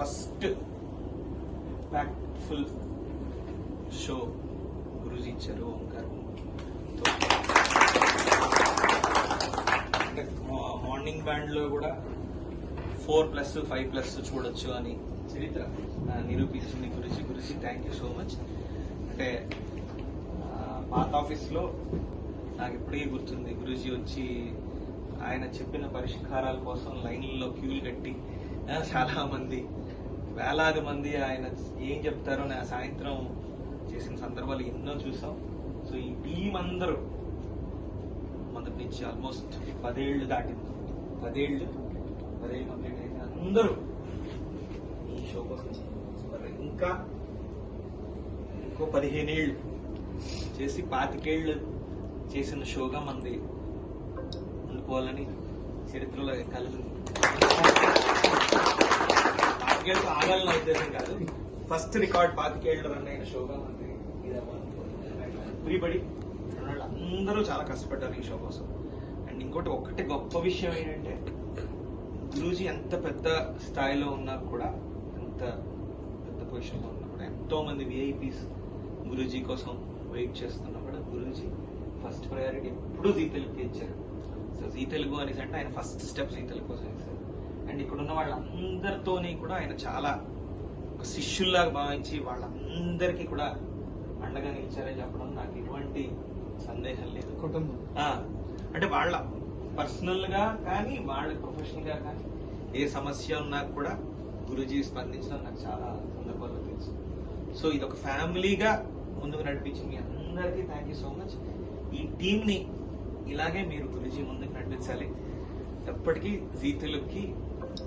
First impactful show Guruji ఇచ్చారు Omkar. Morning బ్యాండ్లో కూడా ఫోర్ ప్లస్ ఫైవ్ ప్లస్ చూడొచ్చు అని చరిత్ర. నిరూపించింది Guruji. Guruji thank you so much అంటే పాత ఆఫీస్లో నాకు ఇప్పటికీ గుర్తుంది. గురూజీ వచ్చి ఆయన చెప్పిన పరిష్కారాల కోసం లైన్లలో క్యూలు కట్టి చాలా మంది వేలాది మంది ఆయన ఏం చెప్తారో నా సాయంత్రం చేసిన సందర్భాలు ఎన్నో చూసాం. సో ఈ టీం అందరూ మొదటి నుంచి ఆల్మోస్ట్ పదేళ్ళు దాటింది. పదేళ్ళు పదేళ్ళు కంప్లీట్ అయింది. అందరూ ఈ షో కోసం మరి ఇంకా ఇంకో పదిహేనేళ్ళు చేసి పాతికేళ్ళు చేసిన షోగా మంది ఉండిపోవాలని చరిత్రలో కలిగింది పాతికేళ్ళు ఆగాలని నా ఉద్దేశం కాదు. ఫస్ట్ రికార్డ్ పాతికేళ్ళు రన్ అయిన షోగా మంది ఎవ్రీబడి అందరూ చాలా కష్టపడ్డారు ఈ షో కోసం. అండ్ ఇంకోటి ఒకటి గొప్ప విషయం ఏంటంటే గురూజీ ఎంత పెద్ద స్థాయిలో ఉన్నా కూడా ఎంత పెద్ద పొజిషన్లో ఉన్నా కూడా ఎంతో మంది విఐపీస్ గురూజీ కోసం వెయిట్ చేస్తున్నా కూడా గురూజీ ఫస్ట్ ప్రయారిటీ ఎప్పుడూ జీ తెలుగుకి ఇచ్చారు. సో జీ తెలుగు అనేసి అంటే ఆయన ఫస్ట్ స్టెప్ జీ తెలుగు కోసం అండ్ ఇక్కడ ఉన్న వాళ్ళందరితోని కూడా ఆయన చాలా ఒక శిష్యుల్లాగా భావించి వాళ్ళందరికీ కూడా అండగా నిలిచారని చెప్పడం నాకు ఎటువంటి సందేహం లేదు. కుటుంబం. అంటే వాళ్ళ పర్సనల్గా కానీ వాళ్ళ ప్రొఫెషనల్గా కానీ ఏ సమస్య ఉన్నా కూడా గురుజీ స్పందించడం నాకు చాలా సందర్భాల్లో తెలుసు. సో ఇది ఒక ఫ్యామిలీగా ముందుకు నడిపించి మీ అందరికీ థ్యాంక్ యూ సో మచ్ ఈ టీం ని ఇలాగే మీరు గురుజీ ముందుకు నడిపించాలి. ఎప్పటికీ జీ తెలుగుకి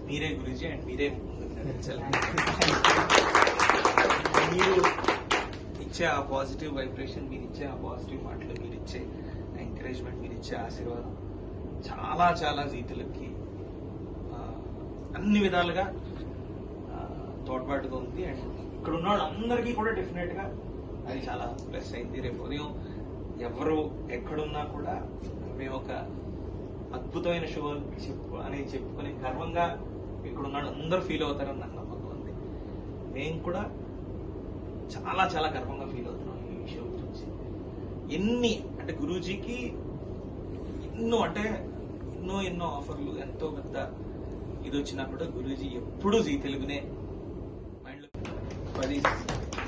మీరే గురుజీ అండ్ మీరే ముందుకు నడిపించాలి మీరు ఇచ్చే ఆ పాజిటివ్ వైబ్రేషన్ మీరు ఇచ్చే ఆ పాజిటివ్ మాటలు మీరు ఇచ్చే ఎంకరేజ్మెంట్ మీరు ఇచ్చే ఆశీర్వాదం చాలా చాలా జీతులకి అన్ని విధాలుగా తోడ్పాటుగా ఉంది. అండ్ ఇక్కడ ఉన్న వాళ్ళందరికీ కూడా డెఫినెట్గా అది చాలా ప్లస్ అయింది. రేపు ఉదయం ఎవరు ఎక్కడున్నా కూడా మేము ఒక అద్భుతమైన షో చెప్పు అని చెప్పుకొని గర్వంగా ఇక్కడ ఉన్నాడు అందరూ ఫీల్ అవుతారని నాకు నమ్మకం ఉంది. మేము కూడా చాలా చాలా గర్వంగా ఫీల్ అవుతున్నాం ఈ విషయం గురించి. ఎన్ని అంటే గురూజీకి ఎన్నో అంటే ఎన్నో ఎన్నో ఆఫర్లు ఎంతో పెద్ద ఇది వచ్చినా కూడా గురూజీ ఎప్పుడూ జీ తెలుగునే మైండ్లో పది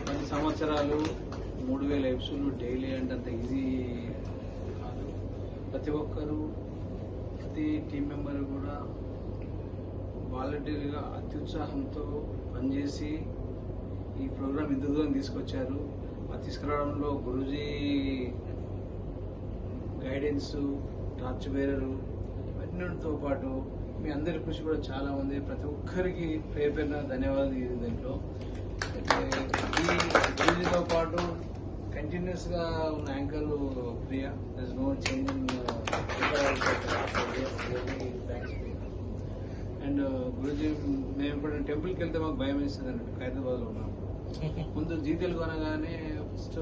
పది సంవత్సరాలు మూడు వేల ఎపిసోడ్లు డైలీ అంటే అంత ఈజీ కాదు. ప్రతి ఒక్కరూ ప్రతి టీం మెంబర్ కూడా వాలంటీర్గా అత్యుత్సాహంతో పనిచేసి ఈ ప్రోగ్రామ్ ఇంత దూరం తీసుకొచ్చారు. ఆ తీసుకురావడంలో గురూజీ గైడెన్స్ టార్చ్ బేరరు అన్నిటితో పాటు మీ అందరి కృషి కూడా చాలా ఉంది. ప్రతి ఒక్కరికి పేరు పేరున ధన్యవాదాలు ఇది దీంట్లో. ఈ గురుజీతో పాటు కంటిన్యూస్గా ఉన్న anchor Priya there no change in and uh, Guruji మేము ఇప్పుడు టెంపుల్కి వెళ్తే మాకు భయం వేస్తుంది అన్నట్టు హైదరాబాద్లో ఉన్నాం. ముందు జీ తెలుగు అనగానే ఫస్ట్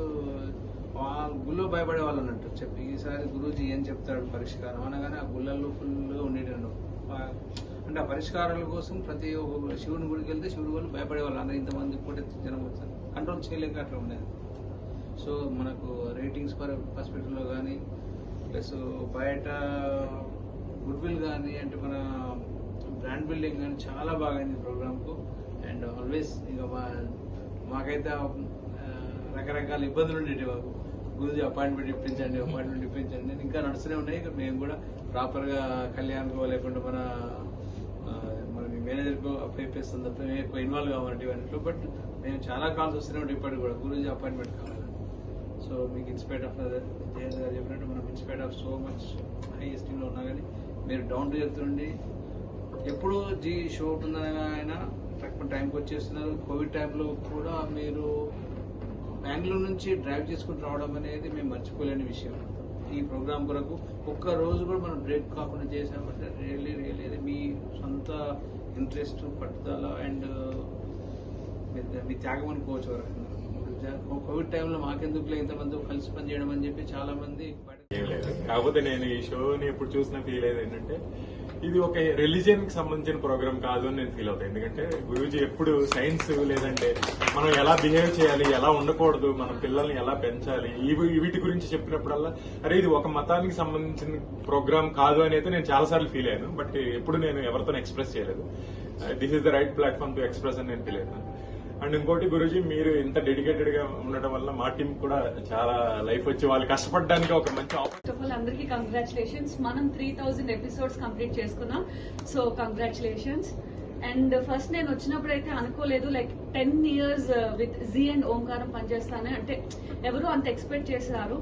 గుళ్ళో భయపడే వాళ్ళు అన్నట్టు చెప్పి ఈసారి గురూజీ ఏం చెప్తాడు పరిష్కారం అనగానే ఆ గుళ్ళల్లో ఫుల్గా ఉండేటండు అంటే ఆ పరిష్కారాల కోసం ప్రతి ఒక్క శివుని గుడికి వెళ్తే శివుడు వాళ్ళు భయపడే వాళ్ళు. అందరూ ఇంతమంది కూడా జనం వచ్చారు. కంట్రోల్ చేయలేక అట్లా ఉండేది. సో మనకు రేటింగ్స్ పర్ పర్స్పెక్టివ్లో కానీ ప్లస్ బయట గుడ్ విల్ కానీ అంటే మన బ్రాండ్ బిల్డింగ్ కానీ చాలా బాగా అయింది ప్రోగ్రామ్కు అండ్ ఆల్వేస్ ఇక మా మాకైతే రకరకాల ఇబ్బందులు ఉండేవి మాకు. గురుజీ అపాయింట్మెంట్ ఇప్పించండి అపాయింట్మెంట్ ఇప్పించండి ఇంకా నడుస్తూనే ఉన్నాయి. ఇక మేము కూడా ప్రాపర్గా కళ్యాణ్కో లేకుంటే మన ఆ, మన మేనేజర్కో అప్పయిస్తాం తప్ప మేము ఎక్కువ ఇన్వాల్వ్ కావాలంటే ఇవన్నీ. బట్ మేము చాలా కాల్స్ వస్తూనే ఉంటాయి ఇప్పటికి కూడా. గురుజీ అపాయింట్మెంట్ కావాలి. సో మీకు in spite of Jayant garu చెప్పినట్టు మనం in spite of so much high ఎస్టీమ్లో ఉన్నా కానీ మీరు డౌన్ టు ఉండి ఎప్పుడు జీ షో ఉంటుందని ఆయన తక్కువ టైంకి వచ్చేస్తున్నారు. కోవిడ్ టైంలో కూడా మీరు బెంగళూరు నుంచి డ్రైవ్ చేసుకుని రావడం అనేది మేము మర్చిపోలేని విషయం. ఈ ప్రోగ్రామ్ కొరకు ఒక్క రోజు కూడా మనం బ్రేక్ కాకుండా చేసామంటే రియల్లీ రియల్లీ మీ సొంత ఇంట్రెస్ట్ పట్టుదల అండ్ మీ త్యాగం అనుకోవచ్చు వరకు కోవిడ్ టైంలో మాకెందుకు ఇంతమంది కలిసి పని చేయడం అని చెప్పి చాలా మంది కాకపోతే నేను ఈ షోని ఎప్పుడు చూసినా ఫీల్ అయ్యేది ఏంటంటే ఇది ఒక రిలీజియన్కి సంబంధించిన ప్రోగ్రామ్ కాదు అని నేను ఫీల్ అవుతాను ఎందుకంటే గురూజీ ఎప్పుడు సైన్స్ లేదంటే మనం ఎలా బిహేవ్ చేయాలి ఎలా ఉండకూడదు మన పిల్లల్ని ఎలా పెంచాలి ఇవి వీటి గురించి చెప్పినప్పుడల్లా అరే ఇది ఒక మతానికి సంబంధించిన ప్రోగ్రామ్ కాదు అని అయితే నేను చాలా సార్లు ఫీల్ అయ్యాను. బట్ ఎప్పుడు నేను ఎవరితో ఎక్స్ప్రెస్ చేయలేదు. This is the right platform to express అని నేను ఫీల్ అయ్యాను. అండ్ ఇంకోటి గురుజీ మీరు ఇంత డెడికేటెడ్గా ఉండడం వల్ల మా టీం కూడా చాలా లైఫ్ వచ్చి వాళ్ళు కష్టపడడానికి ఒక మంచి ఫస్ట్ ఆఫ్ ఆల్ అందరికీ కంగ్రాచులేషన్స్ మనం త్రీ థౌజండ్ ఎపిసోడ్స్ కంప్లీట్ చేసుకున్నాం. సో కంగ్రాచులేషన్స్ అండ్ ఫస్ట్ నేను వచ్చినప్పుడు అయితే అనుకోలేదు like ten years with Zee and Omkaram పనిచేస్తాను. అంటే ఎవరు అంత ఎక్స్పెక్ట్ చేశారు.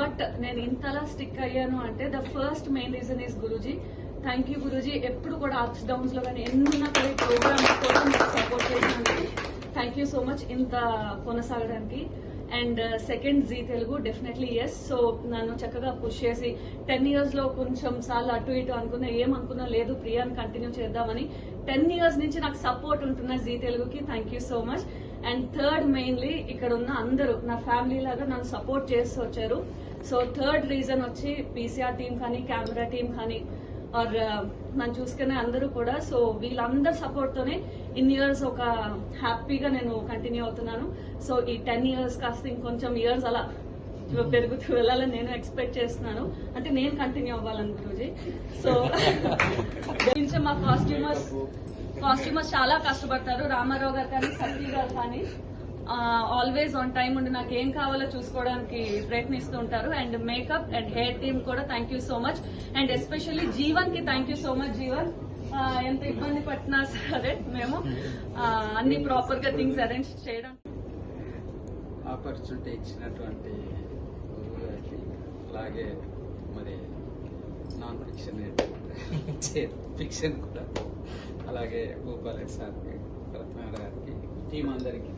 బట్ నేను ఇంతలా స్టిక్ అయ్యాను అంటే the first main reason is Guruji. Thank you Guruji. ఎప్పుడు కూడా అప్స్ డౌన్స్లో కానీ ఎన్నున్నా కూడా ఈ సపోర్ట్ చేసినందుకు థ్యాంక్ యూ సో మచ్ ఇంత కొనసాగడానికి. And uh, second Zee Telugu definitely yes so నన్ను చక్కగా పుష్ చేసి టెన్ ఇయర్స్లో కొంచెం సార్లు అటు ఇటు అనుకున్నా ఏం అనుకున్నా లేదు ప్రియాని కంటిన్యూ చేద్దామని. టెన్ ఇయర్స్ నుంచి నాకు సపోర్ట్ ఉంటున్న జీ తెలుగుకి thank you so much and third mainly ఇక్కడ ఉన్న అందరూ నా ఫ్యామిలీ లాగా నన్ను సపోర్ట్ చేస్తూ వచ్చారు. సో థర్డ్ రీజన్ వచ్చి పీసీఆర్ టీం కానీ కెమెరా టీం కానీ ఆర్ uh, నన్ను చూసుకునే అందరూ కూడా సో వీళ్ళందరి సపోర్ట్ తోనే ఇన్ ఇయర్స్ ఒక హ్యాపీగా నేను కంటిన్యూ అవుతున్నాను. సో ఈ టెన్ ఇయర్స్ కాస్త ఇంకొంచెం ఇయర్స్ అలా పెరుగుతూ వెళ్ళాలని నేను ఎక్స్పెక్ట్ చేస్తున్నాను. అంటే నేను కంటిన్యూ అవ్వాలని సో కొంచెం మా కాస్ట్యూమర్స్ కాస్ట్యూమర్స్ చాలా కష్టపడతారు. రామారావు గారు కానీ సత్య గారు కానీ. ఆల్వేస్ ఆన్ టైం ఉండి నాకు ఏం కావాలో చూసుకోవడానికి ప్రయత్నిస్తూ ఉంటారు. And makeup and hair team కూడా thank you so much and especially జీవన్కి thank you so much Jeevan ఎంత ఇబ్బంది పట్టినా సరే మేము అన్ని ప్రాపర్గా థింగ్స్ అరేంజ్ చేయడం. ఆపర్చునిటీ ఇచ్చినటువంటి అలాగే మరి నాన్ ఫిక్షన్ ఫిక్షన్ కూడా. అలాగే గోపాల్ సార్కి రత్నారాయణ గారికి టీం అందరికీ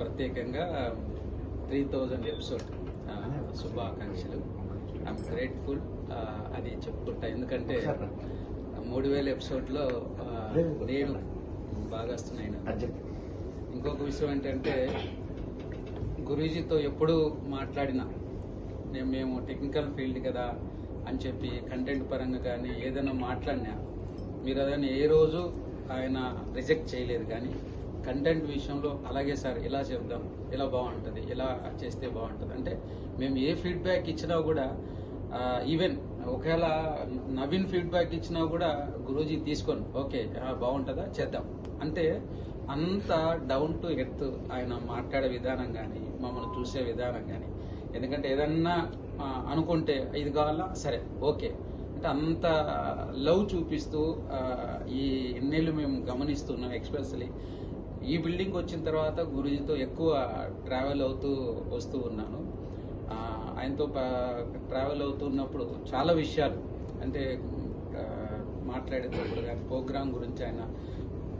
ప్రత్యేకంగా త్రీ థౌజండ్ ఎపిసోడ్ శుభాకాంక్షలు. ఐఎమ్ గ్రేట్ఫుల్ అది చెప్పుకుంటా. ఎందుకంటే మూడు వేల ఎపిసోడ్లో నేను భాగస్తున్నాయి ఇంకొక విషయం ఏంటంటే గురూజీతో ఎప్పుడు మాట్లాడినా నేను మేము టెక్నికల్ ఫీల్డ్ కదా అని చెప్పి కంటెంట్ పరంగా కానీ ఏదైనా మాట్లాడినా మీరు అదని ఏ రోజు ఆయన రిజెక్ట్ చేయలేదు కానీ కంటెంట్ విషయంలో అలాగే సార్ ఇలా చెప్దాం ఇలా బాగుంటుంది ఇలా చేస్తే బాగుంటుంది. అంటే మేము ఏ ఫీడ్బ్యాక్ ఇచ్చినా కూడా ఈవెన్ ఒకవేళ నవీన్ ఫీడ్బ్యాక్ ఇచ్చినా కూడా గురూజీ తీసుకొని. ఓకే బాగుంటుందా? చేద్దాం. అంటే అంత డౌన్ టు ఎర్త్ ఆయన మాట్లాడే విధానం కానీ మమ్మల్ని చూసే విధానం కానీ ఎందుకంటే ఏదన్నా అనుకుంటే ఇది కావాలా? సరే ఓకే. అంటే అంత లవ్ చూపిస్తూ ఈ ఎన్నేళ్ళు మేము గమనిస్తున్నాం ఎక్స్పెషలీ ఈ బిల్డింగ్ వచ్చిన తర్వాత గురూజీతో ఎక్కువ ట్రావెల్ అవుతూ వస్తూ ఉన్నాను. ఆయనతో ట్రావెల్ అవుతున్నప్పుడు చాలా విషయాలు అంటే మాట్లాడేటప్పుడు కానీ ప్రోగ్రాం గురించి ఆయన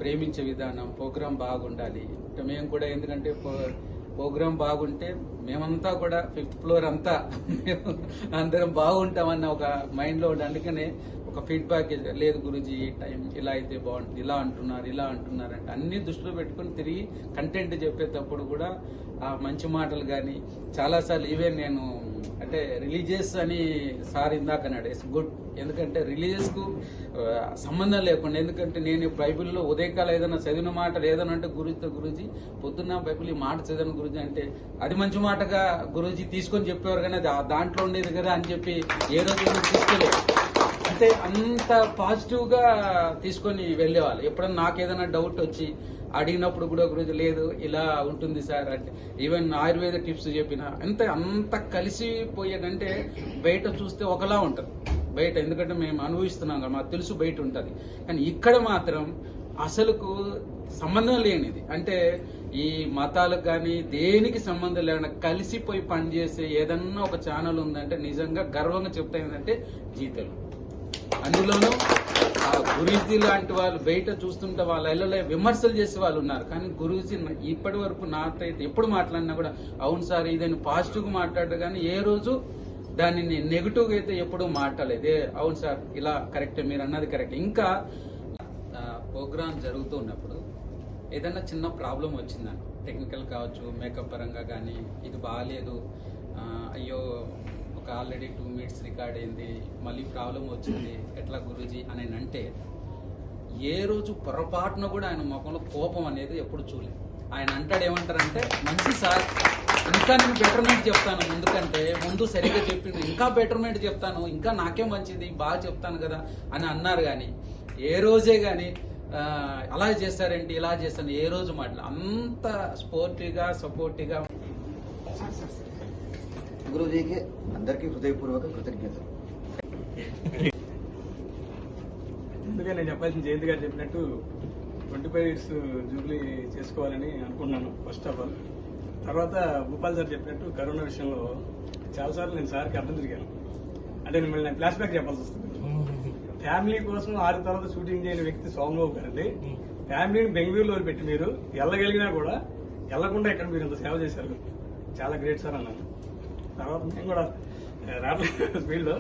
ప్రేమించే విధానం ప్రోగ్రామ్ బాగుండాలి. మేము కూడా ఎందుకంటే ప్రోగ్రాం ప్రోగ్రామ్ బాగుంటే మేమంతా కూడా ఫిఫ్త్ ఫ్లోర్ అంతా అందరం బాగుంటామన్న ఒక మైండ్లో ఉండే. అందుకనే ఒక ఫీడ్బ్యాక్ లేదు గురుజీ ఈ టైం ఇలా అయితే బాగుంటుంది ఇలా అంటున్నారు ఇలా అంటున్నారు అంటే అన్ని దృష్టిలో పెట్టుకొని తిరిగి కంటెంట్ చెప్పేటప్పుడు కూడా ఆ మంచి మాటలు కానీ చాలాసార్లు ఈవెన్ నేను అంటే రిలీజియస్ అని సార్ ఇందాక అన్నాడు ఇట్స్ గుడ్ ఎందుకంటే రిలీజియస్కు సంబంధం లేకుండా ఎందుకంటే నేను బైబిల్లో ఉదయకాలం ఏదైనా చదివిన మాటలు ఏదైనా అంటే గురుజీతో గురుజీ పొద్దున్న బైబిల్ ఈ మాట చదివిన గురుజీ అంటే అది మంచి మాటగా గురుజీ తీసుకొని చెప్పేవారు కానీ అది దాంట్లో ఉండేది కదా అని చెప్పి ఏ రోజు తీసుకోలేదు అంతే అంత పాజిటివ్గా తీసుకొని వెళ్ళేవాళ్ళు. ఎప్పుడన్నా నాకు ఏదైనా డౌట్ వచ్చి అడిగినప్పుడు కూడా గురించి లేదు ఇలా ఉంటుంది సార్ అంటే ఈవెన్ ఆయుర్వేద టిప్స్ చెప్పిన అంత అంత కలిసిపోయేదంటే బయట చూస్తే ఒకలా ఉంటుంది. బయట ఎందుకంటే మేము అనుభవిస్తున్నాం కదా మాకు తెలుసు బయట ఉంటుంది. కానీ ఇక్కడ మాత్రం అసలుకు సంబంధం లేనిది. అంటే ఈ మతాలకు కానీ దేనికి సంబంధం లేకుండా కలిసిపోయి పనిచేసే ఏదన్నా ఒక ఛానల్ ఉందంటే నిజంగా గర్వంగా చెప్తా ఏంటంటే జీతలు. అందులోనూ ఆ గురూజీ లాంటి వాళ్ళు బయట చూస్తుంటే వాళ్ళ ఇళ్ళలో విమర్శలు చేసే వాళ్ళు ఉన్నారు. కానీ గురూజీ ఇప్పటి వరకు నాతో అయితే ఎప్పుడు మాట్లాడినా కూడా అవును సార్ ఇదని పాజిటివ్గా మాట్లాడారు కానీ ఏ రోజు దానిని నెగిటివ్గా అయితే ఎప్పుడూ మాట్లాడలేదు. అవును సార్ ఇలా కరెక్ట్ మీరు అన్నది కరెక్ట్. ఇంకా ప్రోగ్రామ్ జరుగుతూ ఉన్నప్పుడు ఏదైనా చిన్న ప్రాబ్లం వచ్చిందని టెక్నికల్ కావచ్చు మేకప్ పరంగా కానీ ఇది బాగాలేదు అయ్యో ఆల్రెడీ టూ మినిట్స్ రికార్డ్ అయింది మళ్ళీ ప్రాబ్లం వచ్చింది ఎట్లా గురూజీ అని అంటే ఏ రోజు పొరపాటున కూడా ఆయన ముఖంలో కోపం అనేది ఎప్పుడు చూడలేదు. ఆయన అంటాడు ఏమంటారంటే మంచి సార్ ఇంకా నేను బెటర్మెంట్ చెప్తాను ముందుకంటే ముందు సరిగ్గా చెప్పిండు ఇంకా బెటర్మెంట్ చెప్తాను ఇంకా నాకే మంచిది బాగా చెప్తాను కదా అని అన్నారు కానీ ఏ రోజే కానీ అలా చేస్తారేంటి ఇలా చేస్తాను ఏ రోజు మాటలు అంత స్పోర్టివ్గా సపోర్టివ్గా గురుజీకి అందరికీ హృదయపూర్వక కృతజ్ఞతలు. ముందుగా నేను చెప్పాల్సిన జయంతి గారు చెప్పినట్టు ట్వంటీ ఫైవ్ ఇయర్స్ జూబ్లీ చేసుకోవాలని అనుకున్నాను ఫస్ట్ ఆఫ్ ఆల్ తర్వాత భూపాల్ సార్ చెప్పినట్టు కరోనా విషయంలో చాలాసార్లు నేను సార్కి అర్థం తిరిగాను. అంటే మిమ్మల్ని నేను ఫ్లాష్ బ్యాక్ చెప్పాల్సి వస్తుంది. ఫ్యామిలీ కోసం ఆరు తర్వాత షూటింగ్ చేయని వ్యక్తి సోమబాబు గారండి. ఫ్యామిలీని బెంగళూరులో పెట్టి మీరు వెళ్ళగలిగినా కూడా వెళ్ళకుండా ఇక్కడ మీరు ఇంత సేవ చేశారు. చాలా గ్రేట్ సార్ అన్నాను. తర్వాత మేము కూడా రావట్లేదు ఫీల్డ్లో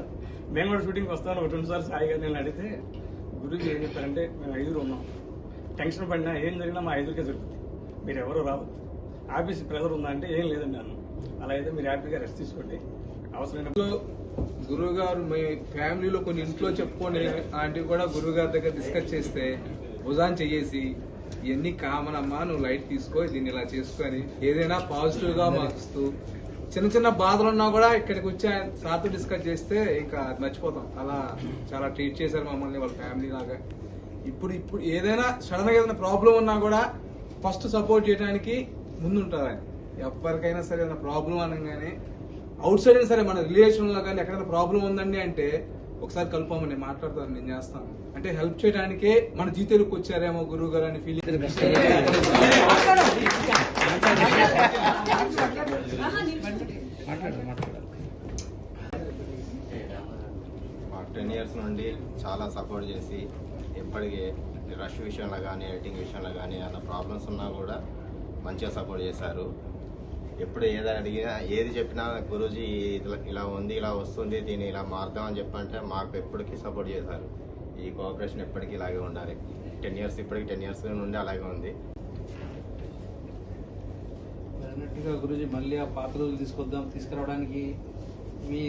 మేము కూడా షూటింగ్కి వస్తాను. ఒక రెండు సార్లు సాయి గారు నేను అడిగితే గురుజీ ఏం చెప్పారంటే మేము ఐదుగురు ఉన్నాం. టెన్షన్ పడినా ఏం జరిగినా మా ఐదుగురికే జరుగుతుంది మీరు ఎవరు రాదు ఆఫీస్ ప్రెజర్ ఉందా అంటే ఏం లేదండి నేను అలా అయితే మీరు హ్యాపీగా రెస్ట్ తీసుకోండి. అవసరమైన గురువు గారు మీ ఫ్యామిలీలో కొన్ని ఇంట్లో చెప్పుకొని అలాంటివి కూడా గురువు గారి దగ్గర డిస్కస్ చేస్తే భుజాన్ చెయ్యేసి ఇవన్నీ కామన్ అమ్మా నువ్వు లైట్ తీసుకో దీన్ని ఇలా చేసుకొని ఏదైనా పాజిటివ్గా మారుస్తూ చిన్న చిన్న బాధలు ఉన్నా కూడా ఇక్కడికి వచ్చి ఆయన సార్తో డిస్కస్ చేస్తే ఇంకా మర్చిపోతాం. అలా చాలా ట్రీట్ చేశారు మమ్మల్ని వాళ్ళ ఫ్యామిలీ లాగా. ఇప్పుడు ఇప్పుడు ఏదైనా సడన్గా ఏదైనా ప్రాబ్లం ఉన్నా కూడా ఫస్ట్ సపోర్ట్ చేయడానికి ముందుంటారు ఆయన. ఎవరికైనా సరే ఏదైనా ప్రాబ్లం అనగానే అవుట్ సైడ్ అయినా సరే మన రిలేషన్లో కానీ ఎక్కడైనా ప్రాబ్లం ఉందండి అంటే ఒకసారి కలుపామని నేను మాట్లాడతాను నేను చేస్తాను. అంటే హెల్ప్ చేయడానికే మన జీతాలకు వచ్చారేమో గురువు గారు అని ఫీలింగ్ మాకు టెన్ ఇయర్స్ నుండి చాలా సపోర్ట్ చేసి ఎప్పటికీ రష్ విషయంలో కానీ ఎడిటింగ్ విషయంలో కానీ ఏమైనా ప్రాబ్లమ్స్ ఉన్నా కూడా మంచిగా సపోర్ట్ చేశారు. ఎప్పుడు ఏది అడిగినా ఏది చెప్పినా గురూజీ ఇలా ఇలా ఉంది ఇలా వస్తుంది దీన్ని ఇలా మారుదామని చెప్పంటే మాకు ఎప్పటికీ సపోర్ట్ చేశారు. ఈ కోఆపరేషన్ ఎప్పటికీ ఇలాగే ఉండాలి. టెన్ ఇయర్స్ ఇప్పటికి టెన్ ఇయర్స్ నుండి అలాగే ఉంది. అన్నట్టుగా గురుజీ మళ్ళీ ఆ పాత రోజులు తీసుకొద్దాం తీసుకురావడానికి మీ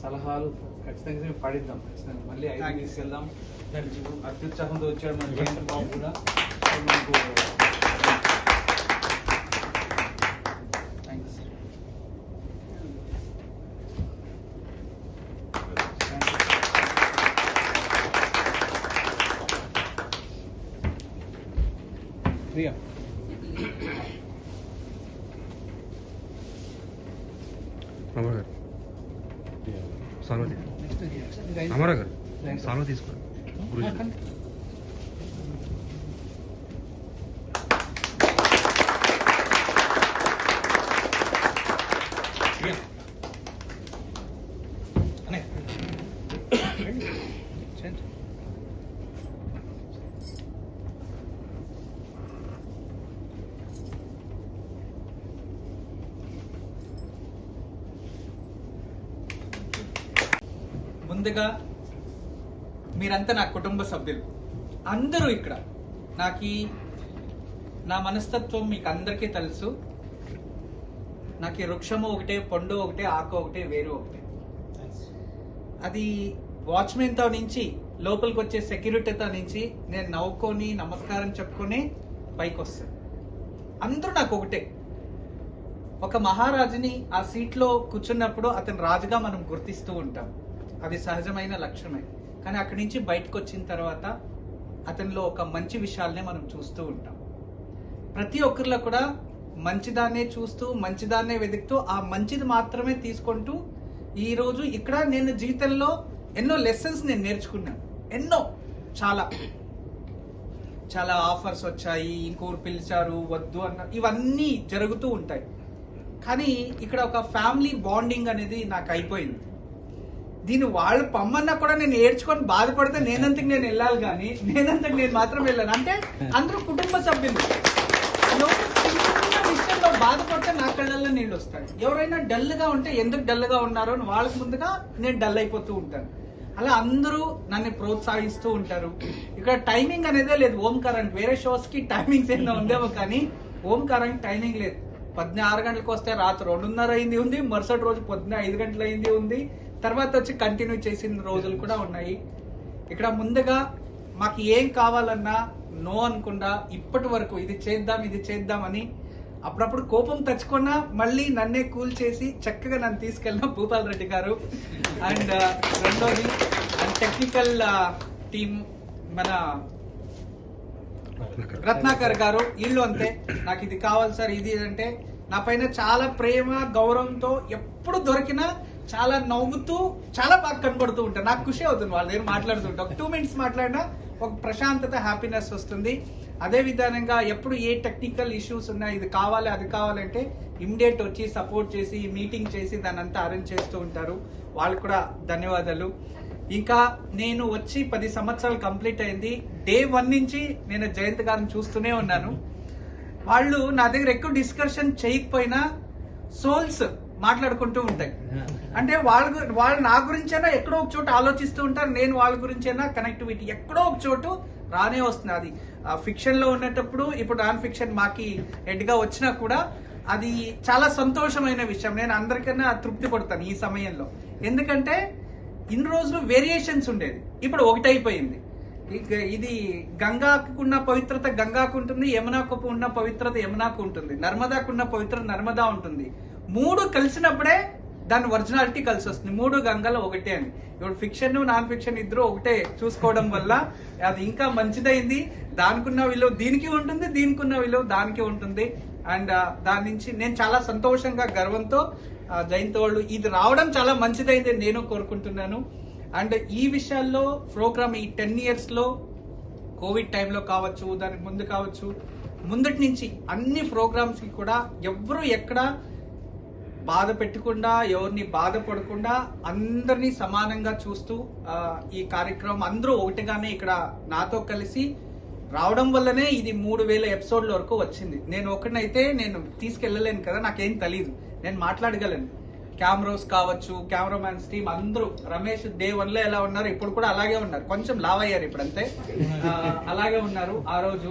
సలహాలు ఖచ్చితంగా మేము పాడిద్దాం ఖచ్చితంగా. మళ్ళీ ఐదు తీసుకెళ్దాం. అత్యుత్సాహంతో వచ్చాడు మన జయంతి బాబు కూడా. మనకు థ్యాంక్స్ ప్రియా అమర గారు సాల్వ అమర గారు సాల్వ తీసుకో గురుజీ ముందుగా మీరంతా నా కుటుంబ సభ్యులు. అందరూ ఇక్కడ. నాకు నా మనస్తత్వం మీకు అందరికీ తెలుసు. నాకు వృక్షము ఒకటే పండు ఒకటే ఆకు ఒకటే వేరు ఒకటే. అది వాచ్మెన్తో నుంచి లోపలికి వచ్చే సెక్యూరిటీతో నుంచి నేను నవ్వుకొని నమస్కారం చెప్పుకొని పైకి వస్తాను అందరూ నాకు ఒకటే. ఒక మహారాజుని ఆ సీట్లో కూర్చున్నప్పుడు అతను రాజుగా మనం గుర్తిస్తూ ఉంటాం. అది సహజమైన లక్షణమే. కానీ అక్కడి నుంచి బయటకు వచ్చిన తర్వాత అతనిలో ఒక మంచి విషయాలనే మనం చూస్తూ ఉంటాం. ప్రతి ఒక్కరిలో కూడా మంచిదాన్నే చూస్తూ మంచిదాన్నే వెతుకుతూ ఆ మంచిది మాత్రమే తీసుకుంటూ ఈరోజు ఇక్కడ నేను జీవితంలో ఎన్నో లెసన్స్ నేను నేర్చుకున్నాను. ఎన్నో చాలా. చాలా ఆఫర్స్ వచ్చాయి ఇంకోరు పిలిచారు వద్దు అన్న ఇవన్నీ జరుగుతూ ఉంటాయి. కానీ ఇక్కడ ఒక ఫ్యామిలీ బాండింగ్ అనేది నాకు అయిపోయింది. దీన్ని వాళ్ళు పమ్మన్నా కూడా నేను ఏడ్చుకొని బాధపడితే నేనంతకు నేను వెళ్ళాలి కానీ నేనంతకు నేను మాత్రం వెళ్ళాను. అంటే అందరూ కుటుంబ సభ్యులు. విషయంలో బాధపడితే నా కళ్ళల్లో నీళ్ళు వస్తాయి. ఎవరైనా డల్గా ఉంటే ఎందుకు డల్గా ఉన్నారో అని వాళ్ళకి ముందుగా నేను డల్ అయిపోతూ ఉంటాను. అలా అందరూ నన్ను ప్రోత్సహిస్తూ ఉంటారు. ఇక్కడ టైమింగ్ అనేదే లేదు. ఓంకారానికి వేరే షోస్కి టైమింగ్స్ ఏమైనా ఉందేమో కానీ ఓంకారానికి టైమింగ్ లేదు. పొద్దున ఆరు గంటలకు వస్తే రాత్రి రెండున్నర అయింది ఉంది. మరుసటి రోజు పొద్దున ఐదు గంటలు అయింది ఉంది. తర్వాత వచ్చి కంటిన్యూ చేసిన రోజులు కూడా ఉన్నాయి. ఇక్కడ ముందుగా మాకు ఏం కావాలన్నా నో అనకుండా ఇప్పటి వరకు ఇది చేద్దాం ఇది చేద్దామని అప్పుడప్పుడు కోపం తెచ్చుకున్నా మళ్ళీ నన్నే కూల్ చేసి చక్కగా నన్ను తీసుకెళ్ళిన భూపాల్ రెడ్డి గారు. అండ్ రెండోది అండ్ టెక్నికల్ టీమ్ మన రత్నాకర్. గారు వీళ్ళు అంతే. నాకు ఇది కావాలి సార్ ఇది అంటే నా పైన చాలా ప్రేమ గౌరవంతో ఎప్పుడు దొరికినా చాలా నవ్వుతూ చాలా బాగా కనబడుతూ ఉంటారు. నాకు ఖుషి అవుతుంది వాళ్ళ దగ్గర మాట్లాడుతుంటే. ఒక టూ మినిట్స్ మాట్లాడినా ఒక ప్రశాంతత హ్యాపీనెస్ వస్తుంది. అదే విధానంగా ఎప్పుడు ఏ టెక్నికల్ ఇష్యూస్ ఉన్నాయి ఇది కావాలి అది కావాలంటే ఇమ్మీడియట్ వచ్చి సపోర్ట్ చేసి మీటింగ్ చేసి దాని అంతా అరేంజ్ చేస్తూ ఉంటారు. వాళ్ళకు కూడా ధన్యవాదాలు. ఇంకా నేను వచ్చి పది సంవత్సరాలు కంప్లీట్ అయింది. డే వన్ నుంచి నేను జయంత్ గారిని చూస్తూనే ఉన్నాను. వాళ్ళు నా దగ్గర ఎక్కువ డిస్కషన్ చేయకపోయినా సోల్స్ మాట్లాడుకుంటూ ఉంటాయి. అంటే వాళ్ళ గు- వాళ్ళు నా గురించైనా ఎక్కడో ఒక చోట ఆలోచిస్తూ ఉంటారు. నేను వాళ్ళ గురించైనా కనెక్టివిటీ ఎక్కడో ఒక చోటు రానే వస్తుంది అది. ఫిక్షన్లో ఉన్నప్పుడు ఇప్పుడు నాన్ ఫిక్షన్ మాకి ఎడ్గా వచ్చినా కూడా అది చాలా సంతోషమైన విషయం. నేను అందరికన్నా తృప్తి పడతాను ఈ సమయంలో. ఎందుకంటే ఇన్ని రోజులు వేరియేషన్స్ ఉండేది. ఇప్పుడు ఒకటైపోయింది. ఇది గంగాకున్న పవిత్రత గంగాకు ఉంటుంది యమునాకు ఉన్న పవిత్రత యమునాకు ఉంటుంది నర్మదాకు ఉన్న పవిత్రత నర్మదా ఉంటుంది. మూడు కలిసినప్పుడే దాని ఒరిజినాలిటీ కలిసి వస్తుంది. మూడు గంగలు ఒకటే అని. ఇప్పుడు ఫిక్షన్ నాన్ ఫిక్షన్ ఇద్దరు ఒకటే చూసుకోవడం వల్ల అది ఇంకా మంచిదైంది. దానికున్న విలువ దీనికి ఉంటుంది దీనికున్న విలువ దానికి ఉంటుంది. అండ్ దాని నుంచి నేను చాలా సంతోషంగా గర్వంతో ఆ, జయంత్ వాళ్ళు ఇది రావడం చాలా మంచిదైంది నేను కోరుకుంటున్నాను. అండ్ ఈ విషయాల్లో ప్రోగ్రామ్ ఈ టెన్ ఇయర్స్లో కోవిడ్ టైంలో కావచ్చు దానికి ముందు కావచ్చు ముందటి నుంచి అన్ని ప్రోగ్రామ్స్కి కూడా ఎవరు ఎక్కడ బాధ పెట్టకుండా ఎవరిని బాధపడకుండా అందరినీ సమానంగా చూస్తూ ఈ కార్యక్రమం అందరూ ఒకటిగానే ఇక్కడ నాతో కలిసి రావడం వల్లనే ఇది మూడు వేల ఎపిసోడ్ల వరకు వచ్చింది. నేను ఒకటినైతే నేను తీసుకెళ్ళలేను కదా నాకేం తెలియదు నేను మాట్లాడగలను. కెమెరాస్ కావచ్చు కెమెరామ్యాన్స్ టీమ్ అందరూ రమేష్ డే వన్లో ఎలా ఉన్నారు? ఇప్పుడు కూడా అలాగే ఉన్నారు. కొంచెం లావ్ అయ్యారు ఇప్పుడు అంతే అలాగే ఉన్నారు ఆ రోజు.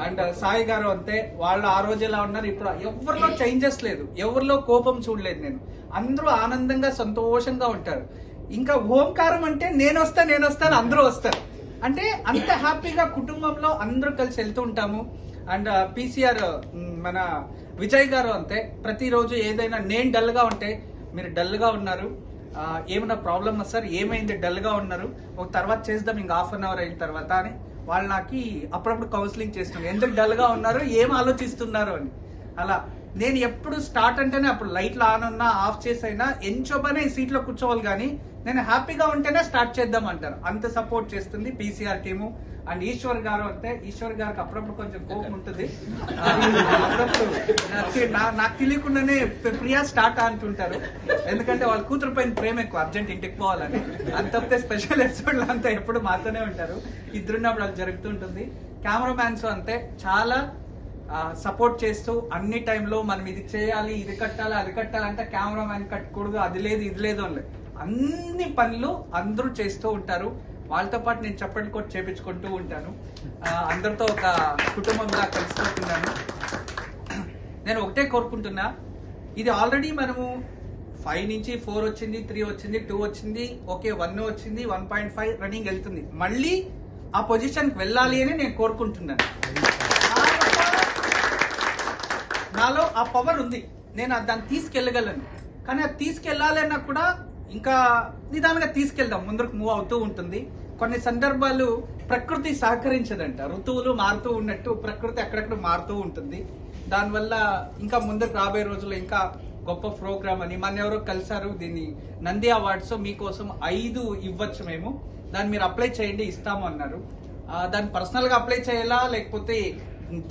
అండ్ సాయి గారు అంతే. వాళ్ళు ఆ రోజు ఎలా ఉన్నారు? ఇప్పుడు ఎవరిలో చేంజెస్ లేదు. ఎవరిలో కోపం చూడలేదు నేను. అందరూ ఆనందంగా సంతోషంగా ఉంటారు. ఇంకా ఓంకారం అంటే నేను వస్తా నేను వస్తాను అందరూ వస్తారు. అంటే అంత హ్యాపీగా కుటుంబంలో అందరూ కలిసి వెళ్తూ ఉంటాము. అండ్ పీసీఆర్ మన విజయ్ గారు అంతే. ప్రతిరోజు ఏదైనా నేను డల్గా ఉంటే మీరు డల్గా ఉన్నారు. ఏమైనా ప్రాబ్లమ్ సార్? ఏమైంది? డల్గా ఉన్నారు. ఒక తర్వాత చేద్దాం ఇంకా హాఫ్ అన్ అవర్ అయిన తర్వాత అని వాళ్ళు నాకు అప్పుడప్పుడు కౌన్సిలింగ్ చేస్తున్నారు. ఎందుకు డల్గా ఉన్నారు? ఏం ఆలోచిస్తున్నారు? అని. అలా. నేను ఎప్పుడు స్టార్ట్ అంటేనే అప్పుడు లైట్లు ఆన్ ఉన్నా ఆఫ్ చేసైనా ఎంచోపనే సీట్లో కూర్చోవాలి కానీ నేను హ్యాపీగా ఉంటేనే స్టార్ట్ చేద్దాం అంటారు. అంత సపోర్ట్ చేస్తుంది పీసీఆర్ టీము అండ్ ఈశ్వర్ గారు అంటే ఈశ్వర్ గారికి అప్పుడప్పుడు కొంచెం కోపం ఉంటుంది. అప్పుడప్పుడు నాకు- నా- నాకు తెలియకుండానే ప్రియా స్టార్ట్ అంటుంటారు. ఎందుకంటే వాళ్ళ కూతురు పైన ప్రేమ ఎక్కువ అర్జెంట్ ఇంటికి పోవాలని. అంత తప్పితే స్పెషల్ ఎపిసోడ్ అంతా ఎప్పుడు మాతోనే ఉంటారు. ఇద్దరున్నప్పుడు అది జరుగుతుంటుంది కెమెరామ్యాన్స్ అంతే. చాలా సపోర్ట్ చేస్తూ అన్ని టైంలో మనం ఇది చేయాలి ఇది కట్టాలి అది కట్టాలంటే కెమెరామ్యాన్ కట్టకూడదు అది లేదు ఇది లేదు అని లేదు. అన్ని పనులు అందరూ చేస్తూ ఉంటారు. వాళ్ళతో పాటు నేను చప్పట్లు కూడా చేపించుకుంటూ ఉంటాను. అందరితో ఒక కుటుంబంలా కలిసిపోతున్నాను. నేను ఒకటే కోరుకుంటున్నా ఇది ఆల్రెడీ మనము ఫైవ్ నుంచి ఫోర్ వచ్చింది త్రీ వచ్చింది టూ వచ్చింది ఓకే వన్ వచ్చింది వన్ పాయింట్ ఫైవ్ రన్నింగ్ వెళ్తుంది. మళ్ళీ ఆ పొజిషన్కి వెళ్ళాలి అని నేను కోరుకుంటున్నాను. నాలో ఆ పవర్ ఉంది. నేను దాన్ని తీసుకెళ్ళగలను. కానీ అది తీసుకెళ్ళాలన్నా కూడా ఇంకా నిదానంగా తీసుకెళ్దాం. ముందరకు మూవ్ అవుతూ ఉంటుంది. కొన్ని సందర్భాలు ప్రకృతి సహకరించదంట. ఋతువులు మారుతూ ఉన్నట్టు ప్రకృతి అక్కడక్కడ మారుతూ ఉంటుంది. దానివల్ల ఇంకా ముందరకు రాబోయే రోజుల్లో ఇంకా గొప్ప ప్రోగ్రామ్ అని మన ఎవరో కలిసారు దీన్ని నంది అవార్డ్స్. మీకోసం ఐదు ఇవ్వచ్చు మేము. దాన్ని మీరు అప్లై చేయండి ఇస్తాము అన్నారు. దాన్ని పర్సనల్గా అప్లై చేయాలా లేకపోతే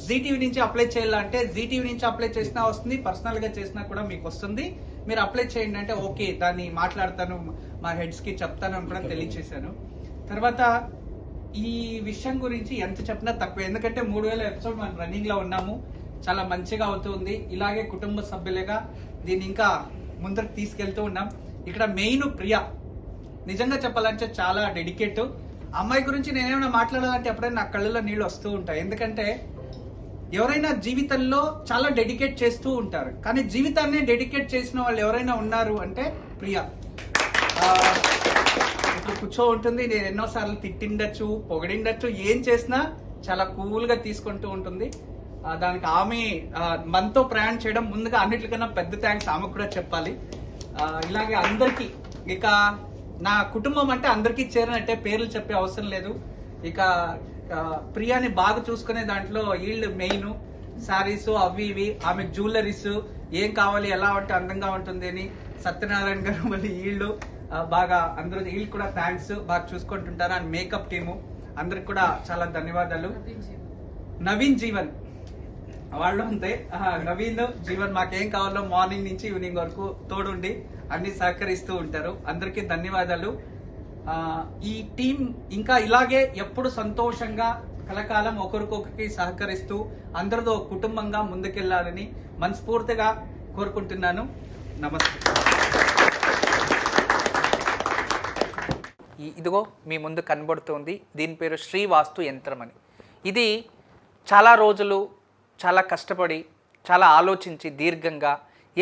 జీటీవీ నుంచి అప్లై చేయాలా అంటే జీటీవీ నుంచి అప్లై చేసినా వస్తుంది పర్సనల్గా చేసినా కూడా మీకు వస్తుంది. మీరు అప్లై చేయండి అంటే ఓకే దాన్ని మాట్లాడతాను మా హెడ్స్కి చెప్తాను అని కూడా తెలియచేశాను. తర్వాత ఈ విషయం గురించి ఎంత చెప్పినా తక్కువ. ఎందుకంటే మూడు వేల ఎపిసోడ్ మనం రన్నింగ్లో ఉన్నాము. చాలా మంచిగా అవుతుంది ఇలాగే కుటుంబ సభ్యులుగా దీన్ని ఇంకా ముందరకు తీసుకెళ్తూ ఉన్నాం. ఇక్కడ మెయిన్ ప్రియా. నిజంగా చెప్పాలంటే చాలా డెడికేట్ అమ్మాయి గురించి నేనేమైనా మాట్లాడాలంటే ఎప్పుడైనా నా కళ్ళలో నీళ్ళు వస్తూ ఉంటాయి. ఎందుకంటే ఎవరైనా జీవితంలో చాలా డెడికేట్ చేస్తూ ఉంటారు. కానీ జీవితాన్ని డెడికేట్ చేసిన వాళ్ళు ఎవరైనా ఉన్నారు అంటే ప్రియా. ఆ, కూర్చో ఉంటుంది నేను ఎన్నోసార్లు తిట్టిండొచ్చు పొగిడిండొచ్చు ఏం చేసినా చాలా కూల్గా తీసుకుంటూ ఉంటుంది. దానికి ఆమె మనతో ప్రయాణం చేయడం ముందుగా అన్నిటికన్నా పెద్ద థ్యాంక్స్ ఆమె కూడా చెప్పాలి. ఇలాగే అందరికీ ఇక నా కుటుంబం అంటే అందరికీ చేరినట్టే పేర్లు చెప్పే అవసరం లేదు. ఇక ప్రియాని బాగా చూసుకునే దాంట్లో వీళ్ళు మెయిన్ సారీస్ అవి ఇవి ఆమె జ్యువెలరీస్ ఏం కావాలి ఎలా ఉంటే అందంగా ఉంటుంది అని సత్యనారాయణ గారు మళ్ళీ వీళ్ళు బాగా అందరూ వీళ్ళు కూడా థ్యాంక్స్ బాగా చూసుకుంటుంటారు. అండ్ మేకప్ టీము అందరికి కూడా చాలా ధన్యవాదాలు. నవీన్ జీవన్. వాళ్ళు అంతే. నవీన్ జీవన్ మాకేం కావాలో మార్నింగ్ నుంచి ఈవినింగ్ వరకు తోడుండి అన్ని సహకరిస్తూ ఉంటారు. అందరికీ ధన్యవాదాలు. ఈ టీం ఇంకా ఇలాగే ఎప్పుడు సంతోషంగా కలకాలం ఒకరికొకరికి సహకరిస్తూ అందరితో కుటుంబంగా ముందుకెళ్ళాలని మనస్ఫూర్తిగా కోరుకుంటున్నాను. నమస్తే. ఇదిగో మీ ముందు కనబడుతుంది. దీని పేరు శ్రీవాస్తు యంత్రం అని. ఇది చాలా రోజులు చాలా కష్టపడి చాలా ఆలోచించి దీర్ఘంగా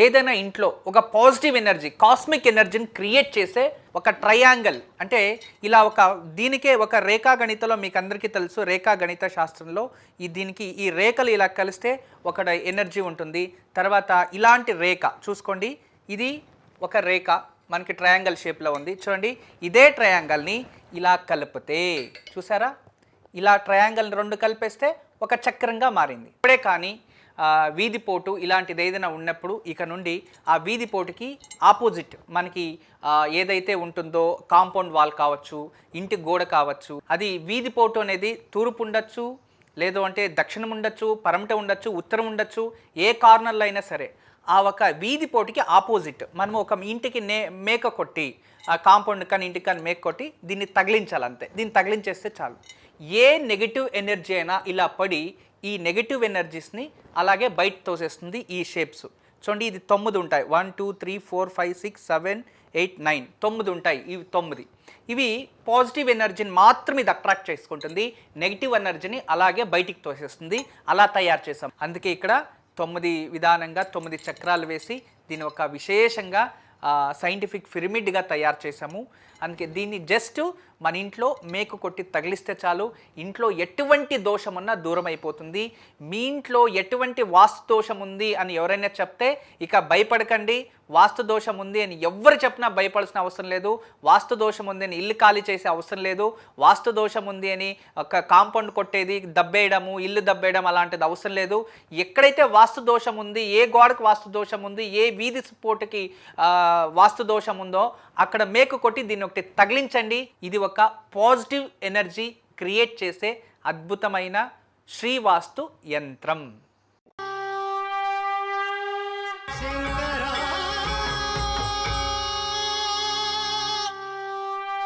ఏదైనా ఇంట్లో ఒక పాజిటివ్ ఎనర్జీ కాస్మిక్ ఎనర్జీని క్రియేట్ చేసే ఒక ట్రయాంగిల్ అంటే ఇలా ఒక దీనికే ఒక రేఖా గణితలో మీకు అందరికీ తెలుసు రేఖా గణిత శాస్త్రంలో ఈ దీనికి ఈ రేఖలు ఇలా కలిస్తే ఒక ఎనర్జీ ఉంటుంది. తర్వాత ఇలాంటి రేఖ చూసుకోండి. ఇది ఒక రేఖ మనకి ట్రయాంగల్ షేప్లో ఉంది. చూడండి ఇదే ట్రయాంగల్ని ఇలా కలిపితే చూసారా? ఇలా ట్రయాంగల్ రెండు కలిపేస్తే ఒక చక్రంగా మారింది. ఇప్పుడే కానీ వీధి పోటు ఇలాంటిది ఏదైనా ఉన్నప్పుడు ఇక నుండి ఆ వీధి పోటుకి ఆపోజిట్ మనకి ఏదైతే ఉంటుందో కాంపౌండ్ వాల్ కావచ్చు ఇంటి గోడ కావచ్చు అది వీధి పోటు అనేది తూర్పు ఉండొచ్చు లేదు అంటే దక్షిణం ఉండొచ్చు పరమట ఉండొచ్చు ఉత్తరం ఉండొచ్చు ఏ కార్నర్లో అయినా సరే. ఆ ఒక వీధి పోటీకి ఆపోజిట్. మనం ఒక ఇంటికి నే మేక కొట్టి ఆ కాంపౌండ్ కానీ ఇంటికి కానీ మేక కొట్టి దీన్ని తగిలించాలి అంతే దీన్ని తగిలించేస్తే చాలు. ఏ నెగిటివ్ ఎనర్జీ అయినా ఇలా పడి ఈ నెగిటివ్ ఎనర్జీస్ని అలాగే బయట తోసేస్తుంది ఈ షేప్స్. చూడండి ఇది తొమ్మిది ఉంటాయి. One two three four five six seven eight nine. తొమ్మిది ఉంటాయి ఇవి తొమ్మిది. ఇవి పాజిటివ్ ఎనర్జీని మాత్రం ఇది అట్రాక్ట్ చేసుకుంటుంది. నెగిటివ్ ఎనర్జీని అలాగే బయటికి తోసేస్తుంది. అలా తయారు చేసాం. అందుకే ఇక్కడ తొమ్మిది విధానంగా తొమ్మిది చక్రాలు వేసి దీని ఒక విశేషంగా సైంటిఫిక్ పిరమిడ్గా తయారు చేసాము అందుకే దీన్ని జస్ట్ మన ఇంట్లో మేకు కొట్టి తగిలిస్తే చాలు. ఇంట్లో ఎటువంటి దోషం ఉన్నా దూరం అయిపోతుంది మీ ఇంట్లో ఎటువంటి వాస్తు దోషం ఉంది అని ఎవరైనా చెప్తే ఇక భయపడకండి. వాస్తు దోషం ఉంది అని ఎవ్వరు చెప్పినా భయపడాల్సిన అవసరం లేదు. వాస్తు దోషం ఉంది అని ఇల్లు ఖాళీ చేసే అవసరం లేదు. వాస్తు దోషం ఉంది అని ఒక కాంపౌండ్ కొట్టేది దబ్బేయడము ఇల్లు దబ్బేయడం అలాంటిది అవసరం లేదు. ఎక్కడైతే వాస్తు దోషం ఉంది ఏ గోడకు వాస్తు దోషం ఉంది ఏ వీధి సపోర్ట్కి వాస్తు దోషం ఉందో అక్కడ మేకు కొట్టి దీన్ని ఒకటి తగిలించండి. ఇది ఒక పాజిటివ్ ఎనర్జీ క్రియేట్ చేసే అద్భుతమైన శ్రీవాస్తు యంత్రం.